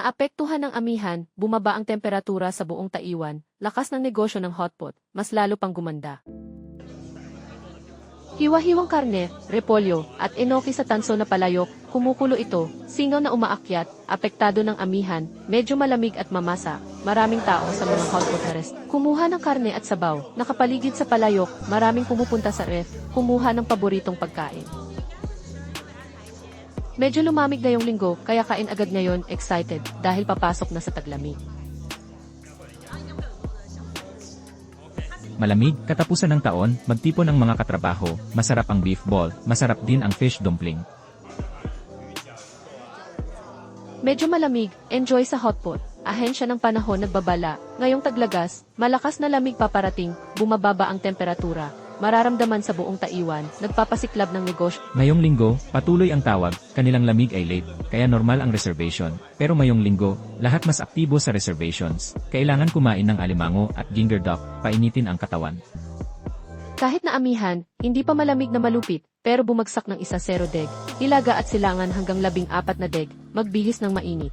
Naapektuhan ng amihan, bumaba ang temperatura sa buong Taiwan, lakas ng negosyo ng hotpot, mas lalo pang gumanda. Hiwa-hiwang karne, repolyo, at enoki sa tanso na palayok, kumukulo ito, singaw na umaakyat, apektado ng amihan, medyo malamig at mamasa, maraming tao sa mga hotpot na rest. Kumuha ng karne at sabaw, nakapaligid sa palayok, maraming pumupunta sa ref, kumuha ng paboritong pagkain. Medyo lumamig na yung linggo, kaya kain agad ngayon, excited, dahil papasok na sa taglamig. Malamig, katapusan ng taon, magtipon ang mga katrabaho, masarap ang beef ball, masarap din ang fish dumpling. Medyo malamig, enjoy sa hotpot. Ahensya ng panahon nagbabala. Ngayong taglagas, malakas na lamig paparating, bumababa ang temperatura. Mararamdaman sa buong Taiwan, nagpapasiklab ng negosyo. Ngayong linggo, patuloy ang tawag, kanilang lamig ay late, kaya normal ang reservation. Pero ngayong linggo, lahat mas aktibo sa reservations. Kailangan kumain ng alimango at ginger duck, painitin ang katawan. Kahit na amihan, hindi pa malamig na malupit, pero bumagsak ng isa zero deg, hilaga at silangan hanggang labing apat na deg, magbihis ng mainit.